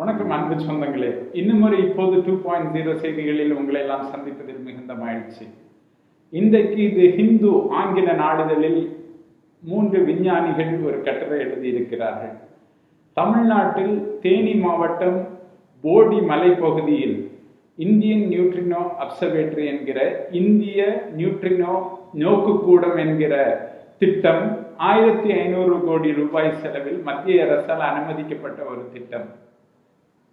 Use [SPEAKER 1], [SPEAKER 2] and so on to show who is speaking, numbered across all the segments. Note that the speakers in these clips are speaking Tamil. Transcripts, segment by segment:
[SPEAKER 1] வணக்கம் அன்பு சொந்தங்களே. இன்னும் ஒரு இப்போது டூ பாயிண்ட் ஜீரோ செய்திகளில் உங்களை எல்லாம் சந்திப்பதில் மிகுந்த மகிழ்ச்சி. இன்றைக்கு இது ஹிந்து ஆங்கில நாளிதழில் மூன்று விஞ்ஞானிகள் ஒரு கட்டுரை எழுதியிருக்கிறார்கள். தமிழ்நாட்டில் தேனி மாவட்டம் போடி மலைப்பகுதியில் இந்தியன் நியூட்ரினோ அப்சர்வேட்டரி என்கிற இந்திய நியூட்ரினோ நோக்குக்கூடம் என்கிற திட்டம் ஆயிரத்தி ஐநூறு கோடி ரூபாய் செலவில் மத்திய அரசால் அனுமதிக்கப்பட்ட ஒரு திட்டம்.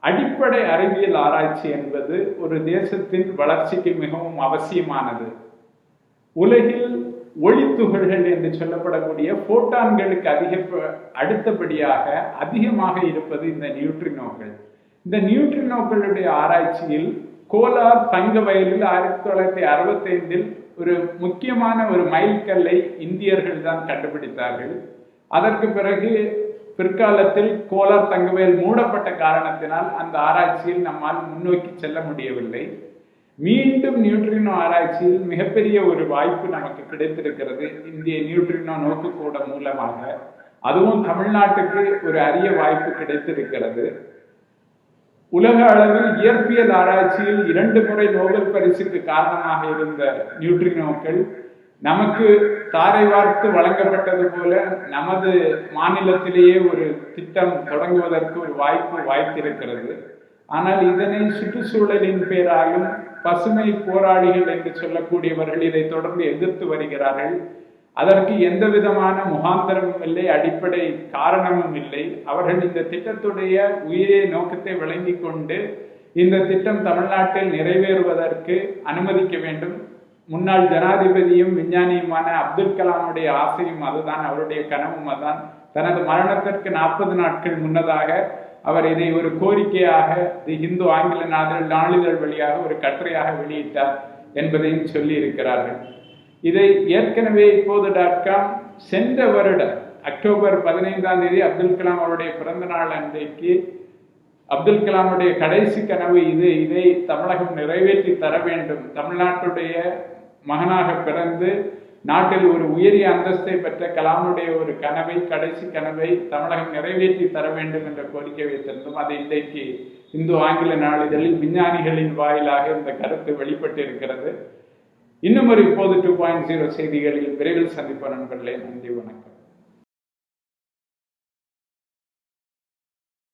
[SPEAKER 1] அடிப்படை அறிவியல் ஆராய்ச்சி என்பது ஒரு தேசத்தின் வளர்ச்சிக்கு மிகவும் அவசியமானது. உலகில் ஒளித்துகள்கள் என்று சொல்லப்படக்கூடிய போட்டான்களுக்கு அதிக அடுத்தபடியாக அதிகமாக இருப்பது இந்த நியூட்ரினோக்கள். இந்த நியூட்ரினோக்களுடைய ஆராய்ச்சியில் கோலார் தங்க வயலில் ஆயிரத்தி தொள்ளாயிரத்தி அறுபத்தி ஐந்தில் ஒரு முக்கியமான ஒரு மைல்கல்லை இந்தியர்கள் தான் கண்டுபிடித்தார்கள். அதற்கு பிறகு பிற்காலத்தில் கோலார் தங்கவேல் மூடப்பட்ட காரணத்தினால் அந்த ஆராய்ச்சியில் நம்மால் முன்னோக்கி செல்ல முடியவில்லை. மீண்டும் நியூட்ரினோ ஆராய்ச்சியில் மிகப்பெரிய ஒரு வாய்ப்பு நமக்கு கிடைத்திருக்கிறது. இந்திய நியூட்ரினோ நோக்குக்கூட மூலமாக. அதுவும் தமிழ்நாட்டுக்கு ஒரு அரிய வாய்ப்பு கிடைத்திருக்கிறது. உலக அளவில் இயற்பியல் ஆராய்ச்சியில் இரண்டு முறை நோபல் பரிசுக்கு காரணமாக இருந்த நியூட்ரினோக்கள் நமக்கு தாரை வார்த்து வழங்கப்பட்டது போல நமது மாநிலத்திலேயே ஒரு திட்டம் தொடங்குவதற்கு ஒரு வாய்ப்பு வாய்த்திருக்கிறது. ஆனால் இதனை சுற்றுச்சூழலின் பேராலும் பசுமை போராளிகள் என்று சொல்லக்கூடியவர்கள் இதை தொடர்ந்து எதிர்த்து வருகிறார்கள். அதற்கு எந்த விதமான முகாந்திரமும் இல்லை அடிப்படை காரணமும் இல்லை. அவர்கள் இந்த திட்டத்துடைய உயிரே நோக்கத்தை விளங்கி கொண்டு இந்த திட்டம் தமிழ்நாட்டில் நிறைவேறுவதற்கு அனுமதிக்க வேண்டும். முன்னாள் ஜனாதிபதியும் விஞ்ஞானியுமான அப்துல் கலாமுடைய ஆசையும் அதுதான் அவருடைய கனவும் அதுதான். தனது மரணத்திற்கு நாற்பது நாட்கள் முன்னதாக அவர் இதை ஒரு கோரிக்கையாக தி இந்து ஆங்கில நாதல் நாளிதழ் வழியாக ஒரு கட்டுரையாக வெளியிட்டார் என்பதையும் சொல்லி இருக்கிறார்கள் இதை ஏற்கனவே இப்போது டாட் காம் சென்ற வருடம் அக்டோபர் பதினைந்தாம் தேதி அப்துல் கலாம் அவருடைய பிறந்த நாள் அன்றைக்கு அப்துல் கலாமுடைய கடைசி கனவு இது. இதை தமிழகம் நிறைவேற்றி தர வேண்டும். தமிழ்நாட்டுடைய மகனாக பிறந்து நாட்டில் ஒரு உயரிய அந்தஸ்தை பெற்ற கலாமுடைய ஒரு கனவை கடைசி கனவை தமிழகம் நிறைவேற்றி தர வேண்டும் என்ற கோரிக்கை வைத்திருந்தோம். அதை இன்றைக்கு இந்து ஆங்கில நாளிதழில் விஞ்ஞானிகளின் வாயிலாக இந்த கருத்து வெளிப்பட்டு இருக்கிறது இன்னும் ஒரு இப்போது டூ பாயிண்ட் ஜீரோ செய்திகளில் விரைவில் சந்திப்போம். நண்பர்களே நன்றி வணக்கம்.